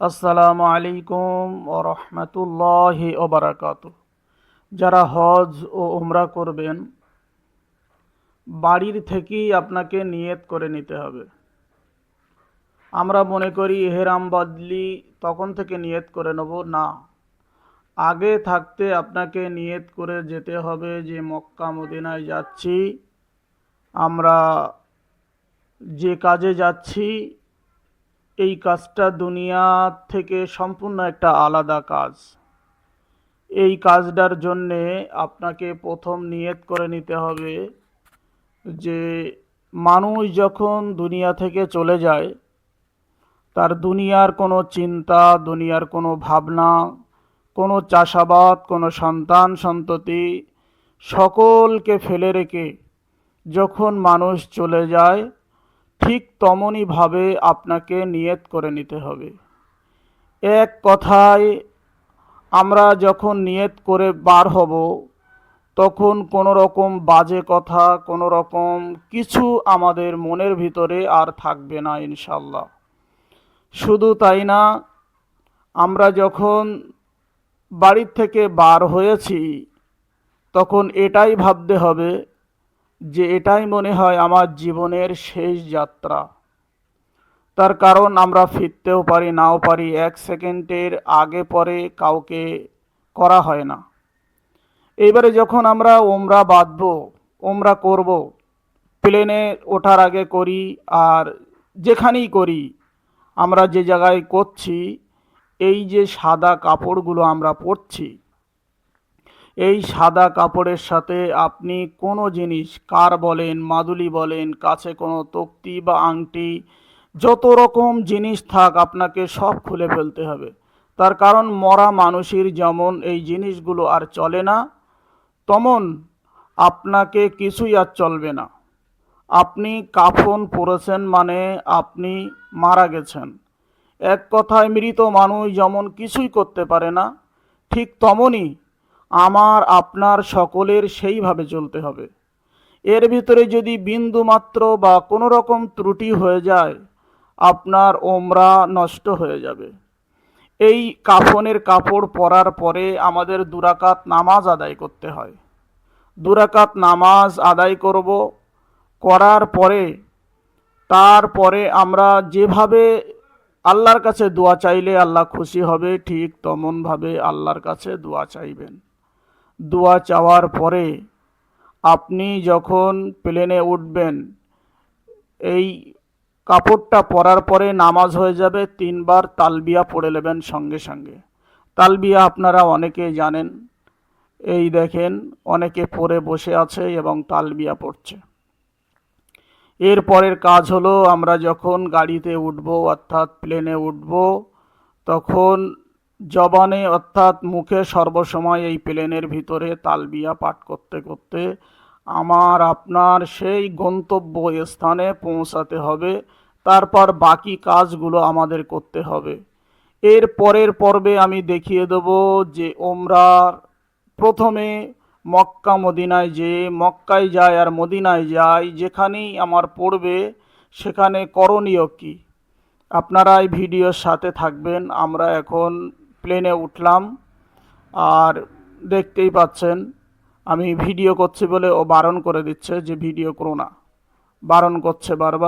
আসসালামু আলাইকুম ও রহমতুল্লাহি ওবরাকাত যারা হজ ও উমরা করবেন, বাড়ির থেকেই আপনাকে নিয়ত করে নিতে হবে। আমরা মনে করি এহেরাম, বদলি তখন থেকে নিয়ত করে নেব। না, আগে থাকতে আপনাকে নিয়ত করে যেতে হবে যে মক্কা, মদিনায় যাচ্ছি। আমরা যে কাজে যাচ্ছি এই কাজটা দুনিয়া থেকে সম্পূর্ণ একটা আলাদা কাজ। এই কাজটার জন্যে আপনাকে প্রথম নিয়ত করে নিতে হবে যে, মানুষ যখন দুনিয়া থেকে চলে যায়, তার দুনিয়ার কোনো চিন্তা, দুনিয়ার কোনো ভাবনা, কোনো চাষাবাদ, কোনো সন্তান সন্ততি সকলকে ফেলে রেখে যখন মানুষ চলে যায় ঠিক তেমনইভাবে আপনাকে নিয়ত করে নিতে হবে। এক কথায়, আমরা যখন নিয়ত করে বার হব, তখন কোনো রকম বাজে কথা, কোনো রকম কিছু আমাদের মনের ভিতরে আর থাকবে না ইনশাল্লাহ শুধু তাই না, আমরা যখন বাড়ির থেকে বার হয়েছি, তখন এটাই ভাবতে হবে যে এটাই মনে হয় আমার জীবনের শেষ যাত্রা। তার কারণ আমরা ফিরতেও পারি, নাও পারি, এক সেকেন্ডের আগে পরে কাউকে করা হয় না। এইবারে যখন আমরা ওমরা বাঁধব ওমরা করব, প্লেনে ওঠার আগে করি আর যেখানেই করি, আমরা যে জায়গায় করছি, এই যে সাদা কাপড়গুলো আমরা পরছি এই সাদা কাপড়ের সাথে আপনি কোনো জিনিস, কার বলেন, মাদুলি বলেন, কাছে কোনো তক্তি বা আংটি, যত রকম জিনিস থাক আপনাকে সব খুলে ফেলতে হবে। তার কারণ মরা মানুষের যেমন এই জিনিসগুলো আর চলে না, তেমন আপনাকে কিছুই আর চলবে না। আপনি কাফন পরেছেন মানে আপনি মারা গেছেন। এক কথায় মৃত মানুষ যেমন কিছুই করতে পারে না, ঠিক তেমনই আমার, আপনার সকলের সেইভাবে চলতে হবে। এর ভিতরে যদি বিন্দু মাত্র বা কোনো রকম ত্রুটি হয়ে যায়, আপনার ওমরা নষ্ট হয়ে যাবে। এই কাফনের কাপড় পরার পরে আমাদের দুরাকাত নামাজ আদায় করতে হয়। দুরাকাত নামাজ আদায় করব, করার পরে, তারপরে আমরা যেভাবে আল্লাহর কাছে দোয়া চাইলে আল্লাহ খুশি হবে, ঠিক তেমনভাবে আল্লাহর কাছে দোয়া চাইবেন। দোয়া চাওয়ার পরে আপনি যখন প্লেনে উঠবেন, এই কাপড়টা পরার পরে নামাজ হয়ে যাবে, তিনবার তালবিয়া পড়ে নেবেন সঙ্গে সঙ্গে। তালবিয়া আপনারা অনেকে জানেন, এই দেখেন অনেকে পরে বসে আছে এবং তালবিয়া পড়ছে। এর পরের কাজ হলো, আমরা যখন গাড়িতে উঠব, অর্থাৎ প্লেনে উঠব, তখন জবানে অর্থাৎ মুখে সর্বসময় এই প্লেনের ভিতরে তালবিয়া পাঠ করতে করতে আমার আপনার সেই গন্তব্য স্থানে পৌঁছাতে হবে, তারপর বাকি কাজগুলো আমাদের করতে হবে। এর পরের পর্বে আমি দেখিয়ে দেব যে ওমরার প্রথমে মক্কা মদিনায় যে, মক্কায় যায় আর মদিনায় যায়, যেখানেই আমার পড়বে, সেখানে করণীয় কী? আপনারা এই ভিডিওর সাথে থাকবেন, আমরা এখন প্লেনে উঠলাম আর দেখতেই পাচ্ছেন, আমি ভিডিও করছি বলে ও বারণ করে দিচ্ছে যে ভিডিও করো না। বারণ করছে বারবার।